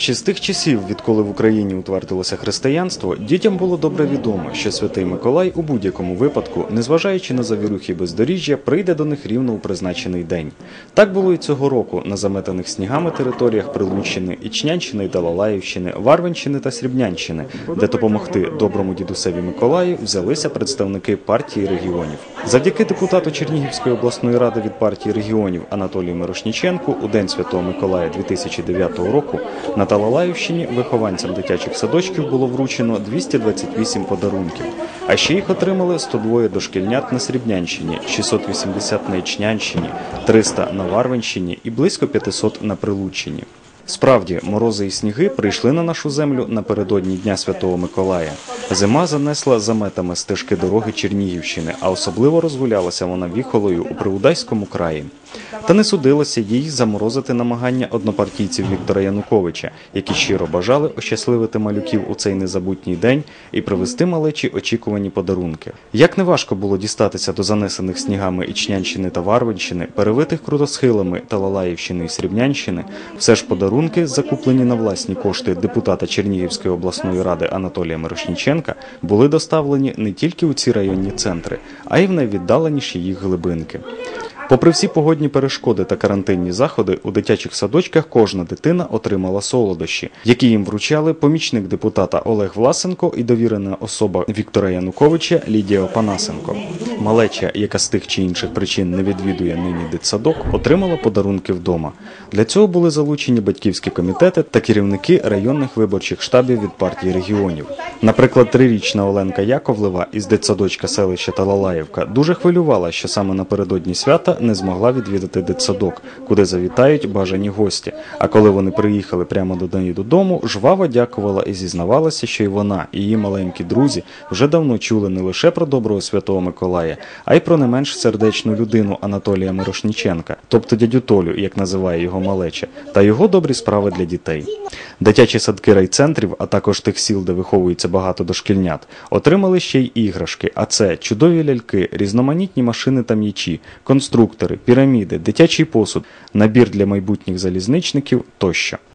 Ще з тих часів, відколи в Україні утвердилося християнство, дітям було добре відомо, що святий Миколай у будь-якому випадку, незважаючи на завірухи бездоріжжя, прийде до них рівно у призначений день. Так було і цього року на заметаних снігами територіях Прилуччини, Ічнянщини та Лалаївщини, Варвинщини та Срібнянщини, де допомогти доброму дідусеві Миколаю взялися представники партії регіонів. Завдяки депутату Чернігівської обласної ради від партії регіонів Анатолію Мирошніченку у День Святого Миколая 2009 року на Талалаївщині вихованцям дитячих садочків було вручено 228 подарунків, а ще їх отримали 102 дошкільнят на Срібнянщині, 680 на Ічнянщині, 300 на Варвенщині і близько 500 на Прилуччині. Справді, морози і сніги прийшли на нашу землю напередодні Дня Святого Миколая. Зима занесла заметами стежки дороги Чернігівщини, а особливо розгулялася вона віхолою у Приудайському краї. Та не судилося їй заморозити намагання однопартійців Віктора Януковича, які щиро бажали ощасливити малюків у цей незабутній день і привезти малечі очікувані подарунки. Як неважко було дістатися до занесених снігами Ічнянщини та Варвинщини, перевитих крутосхилами Талалаївщини і Срібнянщини, все ж подарунки, закуплені на власні кошти депутата Чернігівської обласної ради Анатолія Мирошніченка, були доставлені не тільки у ці районні центри, а й в найвіддаленіші їх глибинки. Попри всі погодні перешкоди та карантинні заходи, у дитячих садочках кожна дитина отримала солодощі, які їм вручали помічник депутата Олег Власенко і довірена особа Віктора Януковича Лідія Опанасенко. Малеча, яка з тих чи інших причин не відвідує нині дитсадок, отримала подарунки вдома. Для цього були залучені батьківські комітети та керівники районних виборчих штабів від партії регіонів. Наприклад, трирічна Оленка Яковлева із дитсадочка селища Талалаївка дуже хвилювала, що саме напередодні свята не змогла відвідати дитсадок, куди завітають бажані гості. А коли вони приїхали прямо до неї додому, жваво дякувала і зізнавалася, що й вона, і її маленькі друзі вже давно чули не лише про доброго святого Миколая, а й про не менш сердечну людину Анатолія Мирошніченка, тобто дядю Толю, як називає його малеча, та його добрі справи для дітей. Дитячі садки райцентрів, а також тих сіл, де виховується багато дошкільнят, отримали ще й іграшки, а це чудові ляльки, різноманітні машини та м'ячі, конструктори, піраміди, дитячий посуд, набір для майбутніх залізничників тощо.